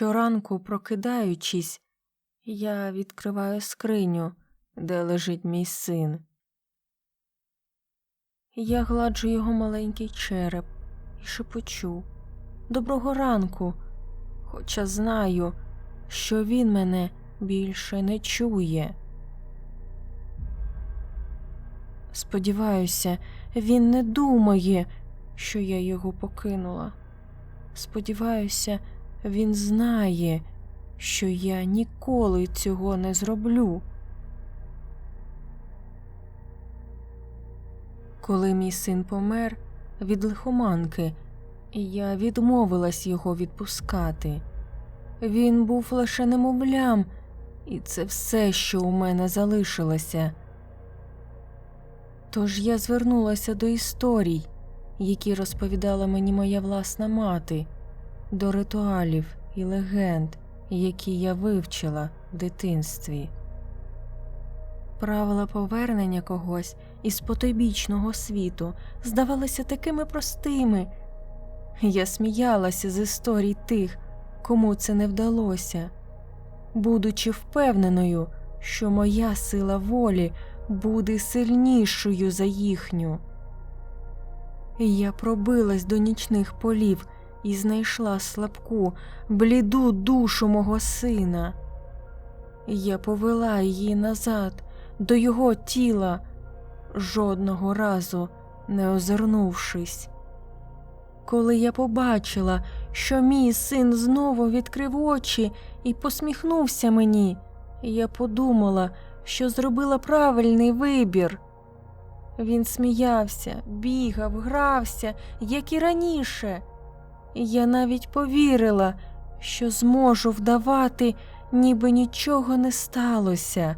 Щоранку, прокидаючись, я відкриваю скриню, де лежить мій син. Я гладжу його маленький череп і шепочу Доброго ранку, хоча знаю, що він мене більше не чує. Сподіваюся, він не думає, що я його покинула. Сподіваюся, він знає, що я ніколи цього не зроблю. Коли мій син помер від лихоманки, я відмовилась його відпускати. Він був лише немовлям, і це все, що у мене залишилося. Тож я звернулася до історій, які розповідала мені моя власна мати, до ритуалів і легенд, які я вивчила в дитинстві. Правила повернення когось із потойбічного світу здавалися такими простими. Я сміялася з історій тих, кому це не вдалося, будучи впевненою, що моя сила волі буде сильнішою за їхню. Я пробилась до нічних полів і знайшла слабку, бліду душу мого сина. Я повела її назад до його тіла, жодного разу не озирнувшись. Коли я побачила, що мій син знову відкрив очі і посміхнувся мені, я подумала, що зробила правильний вибір. Він сміявся, бігав, грався, як і раніше. Я навіть повірила, що зможу вдавати, ніби нічого не сталося.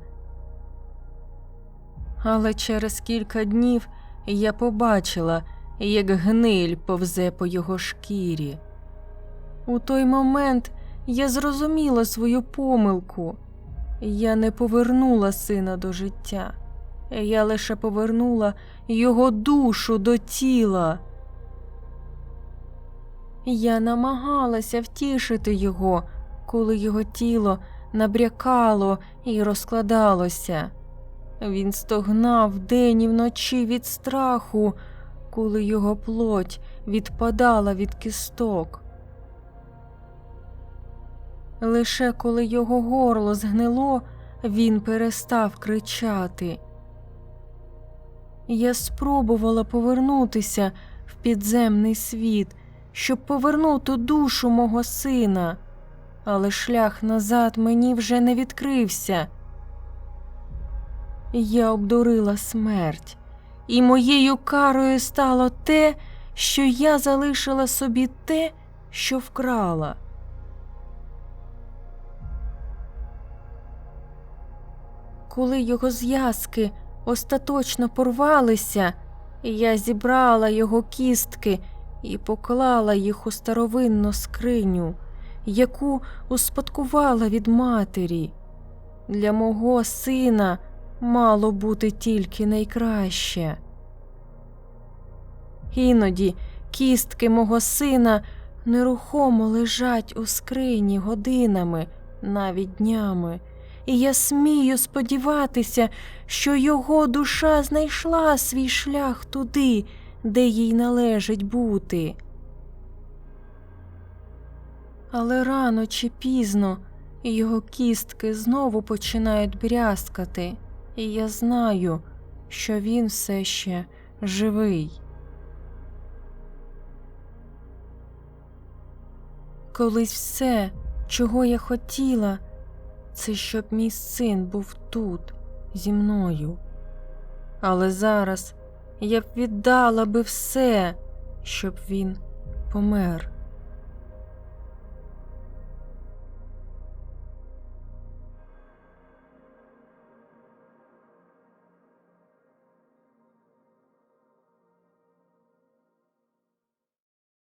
Але через кілька днів я побачила, як гниль повзе по його шкірі. У той момент я зрозуміла свою помилку. Я не повернула сина до життя, я лише повернула його душу до тіла. Я намагалася втішити його, коли його тіло набрякало і розкладалося. Він стогнав день і вночі від страху, коли його плоть відпадала від кісток. Лише коли його горло згнило, він перестав кричати. Я спробувала повернутися в підземний світ, щоб повернути душу мого сина, але шлях назад мені вже не відкрився. Я обдурила смерть, і моєю карою стало те, що я залишила собі те, що вкрала. Коли його зв'язки остаточно порвалися, я зібрала його кістки і поклала їх у старовинну скриню, яку успадкувала від матері. Для мого сина мало бути тільки найкраще. Іноді кістки мого сина нерухомо лежать у скрині годинами, навіть днями, і я смію сподіватися, що його душа знайшла свій шлях туди, де їй належить бути. Але рано чи пізно його кістки знову починають брязкати, і я знаю, що він все ще живий. Колись все, чого я хотіла, це щоб мій син був тут, зі мною. Але зараз я б віддала би все, щоб він помер.